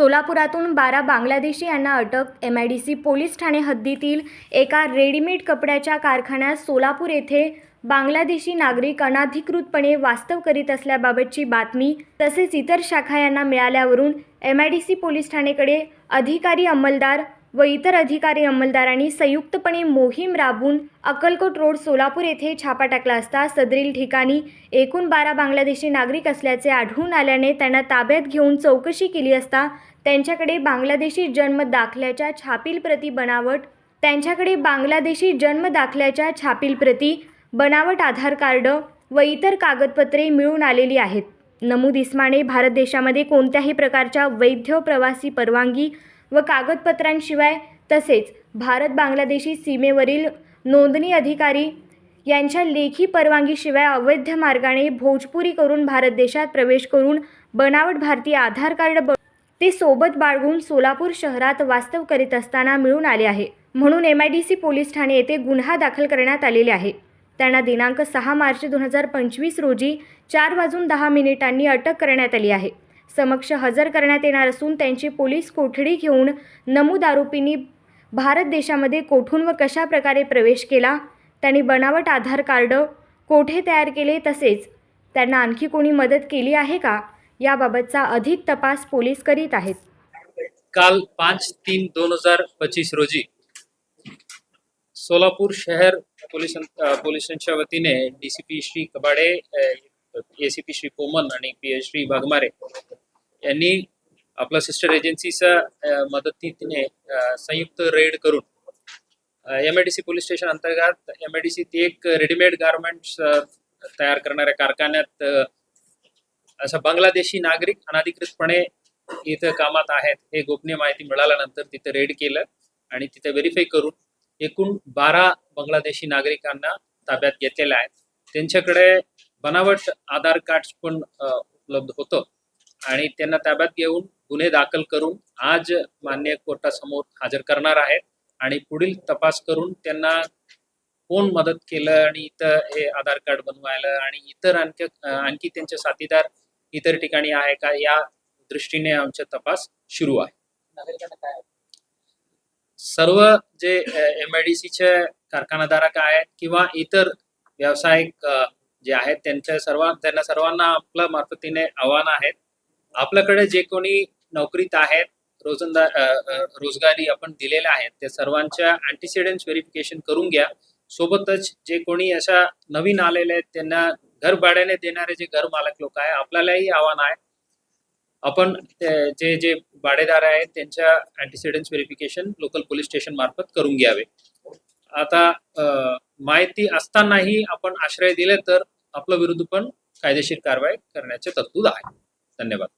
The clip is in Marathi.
सोलापुरातून बारा बांगलादेशी यांना अटक. M I D C police Thane हद्दीतील एका रेडीमेड कपड्याच्या कारखान्यात सोलापूर येथे बांगलादेशी नागरिक अनाधिकृतपणे वास्तव करीत असल्याबाबतची बातमी तसेच इतर शाखा यांना मिळाल्यावरून M I D C police ठाणेकडे अधिकारी अंमलदार व इतर अधिकारी अंमलदारांनी संयुक्तपणे मोहीम राबवून अक्कलकोट रोड सोलापूर येथे छापा टाकला असता सदरील ठिकाणी एकूण बारा बांगलादेशी नागरिक असल्याचे आढळून आल्याने त्यांना ताब्यात घेऊन चौकशी केली असता त्यांच्याकडे बांगलादेशी जन्म दाखल्याच्या छापील प्रती बनावट त्यांच्याकडे बांगलादेशी जन्म दाखल्याच्या छापील प्रती बनावट आधार कार्ड व इतर कागदपत्रे मिळून आलेली आहेत. नमूद इस्माने भारत देशामध्ये कोणत्याही प्रकारच्या वैध प्रवासी परवानगी व कागदपत्रांशिवाय तसेच भारत बांगलादेशी सीमेवरील नोंदणी अधिकारी यांच्या लेखी परवानगीशिवाय अवैध मार्गाने भोजपुरी करून भारत देशात प्रवेश करून बनावट भारतीय आधार कार्ड ब ते सोबत बाळगून सोलापूर शहरात वास्तव करीत असताना मिळून आले आहे. म्हणून M I D C police Thane येथे गुन्हा दाखल करण्यात आलेले आहे. त्यांना दिनांक सहा मार्च दोन हजार पंचवीस रोजी चार वाजून दहा मिनिटांनी अटक करण्यात आली आहे. समक्ष हजर करण्यात येणार असून त्यांची पोलीस कोठडी घेऊन नमूद आरोपींनी भारत देशामध्ये कोठून व कशा प्रकारे प्रवेश केला त्यांनी बनावट आधार कार्ड कोठे तयार केले तसेच त्यांना आणखी कोणी मदत केली आहे का याबाबतचा अधिक तपास पोलीस करीत आहेत. काल पाच तीन दोन हजार पच्चीस रोजी सोलापूर शहर पोलीस पोलिसांच्या वतीने डीसीपी श्री कबाडे एसीपी श्री पोमन आणि पी एच श्री वाघमारे यांनी आपल्या सिस्टर एजन्सीच्या मदतीने संयुक्त रेड करून M I D C police station अंतर्गत एम आय डी सी एक रेडीमेड गारमेंट्स तयार करणाऱ्या कारखान्यात असा बांगलादेशी नागरिक अनधिकृतपणे इथं कामात आहेत हे गोपनीय माहिती मिळाल्यानंतर तिथं रेड केलं आणि तिथे व्हेरीफाय करून एकूण बारा बांगलादेशी नागरिकांना ताब्यात घेतलेल्या आहेत. त्यांच्याकडे बनावट आधार कार्ड पण उपलब्ध होतं. आणि त्यांना ताब्यात घेऊन गुन्हे दाखल करून आज मान्य कोर्टासमोर हजर करणार आहेत. आणि पुढील तपास करून त्यांना कोण मदत केलं आणि इथं हे आधार कार्ड बनवायला आणि इतर आणखी आणखी त्यांचे साथीदार इतर ठिकाणी आहे का या दृष्टीने आमचा तपास सुरू आहे. सर्व जे एम आय डी सीचे कारखानाधारक आहेत किंवा इतर व्यावसायिक जे आहेत त्यांच्या सर्व त्यांना सर्वांना आपल्या मार्फतीने आव्हान आहेत. आपल्याकडे जे कोणी नोकरीत आहेत रोजंदार रोजगारी आपण दिलेल्या आहेत त्या सर्वांच्या अँटीसिडेंट व्हेरिफिकेशन करून घ्या. सोबतच जे कोणी अशा नवीन आलेले आहेत त्यांना घर भाड्याने देणारे जे घर मालक लोक आहे आपल्यालाही आव्हान आहे. आपण जे जे भाडेदार आहेत त्यांच्या antecedent verification local police station मार्फत करून घ्यावे. आता माहिती असतानाही आपण आश्रय दिले तर आपल्या विरुद्ध पण कायदेशीर कारवाई करण्याचे तरतूद आहे. धन्यवाद.